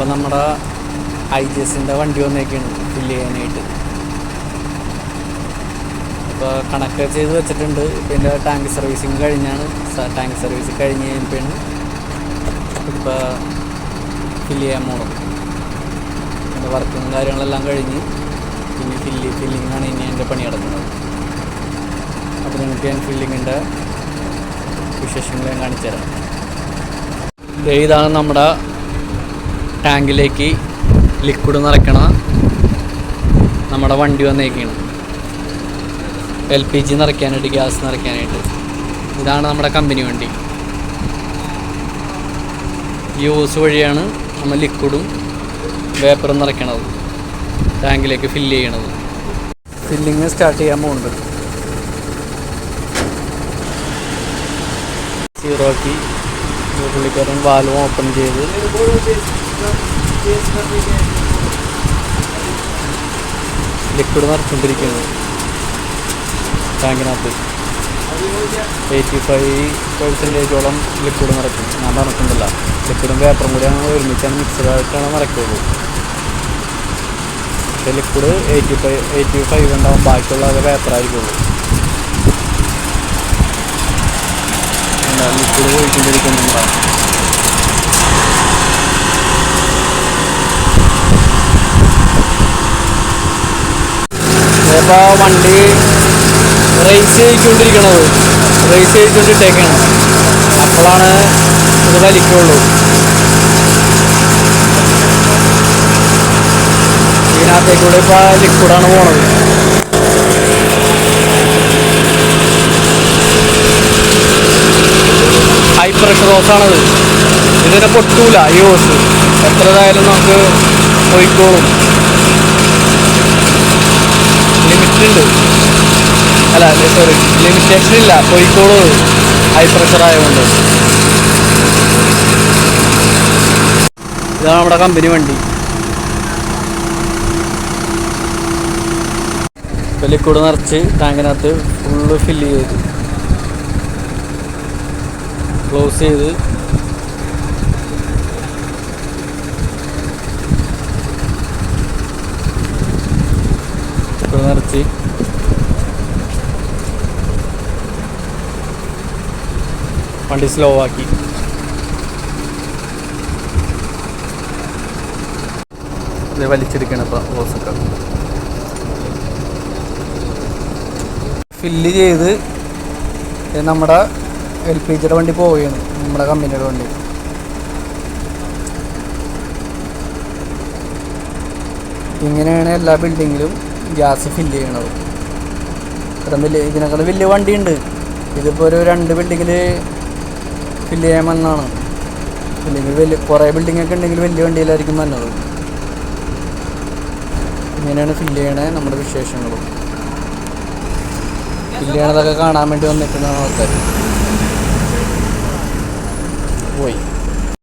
അപ്പോൾ നമ്മുടെ I G എസിന്റെ വണ്ടി വന്നേക്കാണ് ഫില്ല് ചെയ്യാനായിട്ട്. അപ്പോൾ കണക്ക് ചെയ്ത് വെച്ചിട്ടുണ്ട്. ഇപ്പോൾ എന്റെ ടാങ്ക് സർവീസിങ് കഴിഞ്ഞാണ് ടാങ്ക് സർവീസ് കഴിഞ്ഞ് കഴിയുമ്പോഴാണ് ഇപ്പോൾ ഫില്ല് ചെയ്യാൻ പോകണം എന്റെ വർക്കും കാര്യങ്ങളെല്ലാം കഴിഞ്ഞ് ഇനി ഫില്ല് ഫില്ലിങ്ങാണ് ഇനി എന്റെ പണി നടക്കുന്നത്. അപ്പോൾ നിങ്ങൾക്ക് ഞാൻ ഫില്ലിങ്ങിന്റെ വിശേഷങ്ങൾ ഞാൻ കാണിച്ചു തരാം ഇതാണ് നമ്മുടെ ടാങ്കിലേക്ക് ലിക്വിഡ് നിറയ്ക്കണ നമ്മുടെ വണ്ടി വന്നേക്കാണ്. എൽ പി ജി നിറയ്ക്കാനായിട്ട് ഗ്യാസ് നിറയ്ക്കാനായിട്ട്. ഇതാണ് നമ്മുടെ കമ്പനി വണ്ടി. യൂസ് വഴിയാണ് നമ്മൾ ലിക്വിഡും വേപ്പറും നിറയ്ക്കണത്. ടാങ്കിലേക്ക് ഫില്ല് ചെയ്യണത്. ഫില്ലിങ് സ്റ്റാർട്ട് ചെയ്യാൻ പോകുന്നുണ്ട് സീറോ ആക്കി പുള്ളിക്കാരൻ വാൽവ് ഓപ്പൺ ചെയ്ത് ലിക്വിഡ് നിറച്ചുകൊണ്ടിരിക്കുകയാണ് ടാങ്കിനകത്ത് എയ്റ്റി ഫൈവ് പെർസെന്റേജോളം ലിക്വിഡ് നിറയ്ക്കും ഞാൻ നിറക്കുന്നില്ല ലിക്വിഡും പേപ്പറും കൂടിയാണ് ഒരുമിച്ചാണ് മിക്സഡായിട്ടാണ് നിറയ്ക്കുള്ളൂ പക്ഷേ liquid eighty five eighty five ഉണ്ടാവും ബാക്കിയുള്ള അത് പേപ്പറായിരിക്കുള്ളൂ ലിക്വിഡ് ഒഴിക്കൊണ്ടിരിക്കുന്നുണ്ടാവും ഇപ്പോൾ വണ്ടി റേസ് ചെയ്യിച്ചുകൊണ്ടിരിക്കണത് റേസ് ചെയ്യിച്ചുകൊണ്ടിട്ടേക്കാണ് അപ്പോഴാണ് ഇത് വലിക്കുള്ളൂ. ഇതിനകത്തേക്കൂടെ ഇപ്പോൾ ലിക്വിഡാണ് പോണത്. ഹൈ പ്രഷർ ഹോസാണത് ഇതിനെ പൊട്ടൂല ഈ ഹോസ് എത്രതായാലും നമുക്ക് പോയിക്കോളും. ഉണ്ട്. അല്ല സോറി ലിമിറ്റേഷൻ ഇല്ല കോഴിക്കോട് ഹൈ പ്രഷർ ആയതുകൊണ്ട്. ഇതാണ് നമ്മുടെ കമ്പനി വണ്ടി. ലിക്വിഡ് നിറച്ച് ടാങ്കിനകത്ത് ഫുള്ള് ഫില്ല് ചെയ്ത് ക്ലോസ് ചെയ്ത്. നിറച്ച് വണ്ടി സ്ലോ ആക്കി. ഇത് വലിച്ചെടുക്കണം ഫില്ല് ചെയ്ത് നമ്മുടെ എൽ പി ജിയുടെ വണ്ടി പോവുകയാണ്. നമ്മുടെ കമ്പനിയുടെ വണ്ടി. ഇങ്ങനെയാണ് എല്ലാ ബിൽഡിങ്ങിലും ഗ്യാസ് ഫില്ല് ചെയ്യണത്. ഇത്രയും വലിയ ഇതിനേക്കാൾ വലിയ വണ്ടിയുണ്ട്. ഇതിപ്പോൾ ഒരു രണ്ട് ബിൽഡിങ്ങിൽ ഫില്ല് ചെയ്യാൻ വന്നാണ് ഇല്ലെങ്കിൽ വലിയ കുറേ ബിൽഡിംഗ് ഒക്കെ ഉണ്ടെങ്കിൽ വലിയ വണ്ടിയിലായിരിക്കും വന്നത് ഇങ്ങനെയാണ് ഫില്ല് ചെയ്യണേ നമ്മുടെ വിശേഷങ്ങളും. ഫില്ല് ചെയ്യണതൊക്കെ കാണാൻ വേണ്ടി വന്നിട്ടുണ്ടാണ് ആൾക്കാർ പോയി.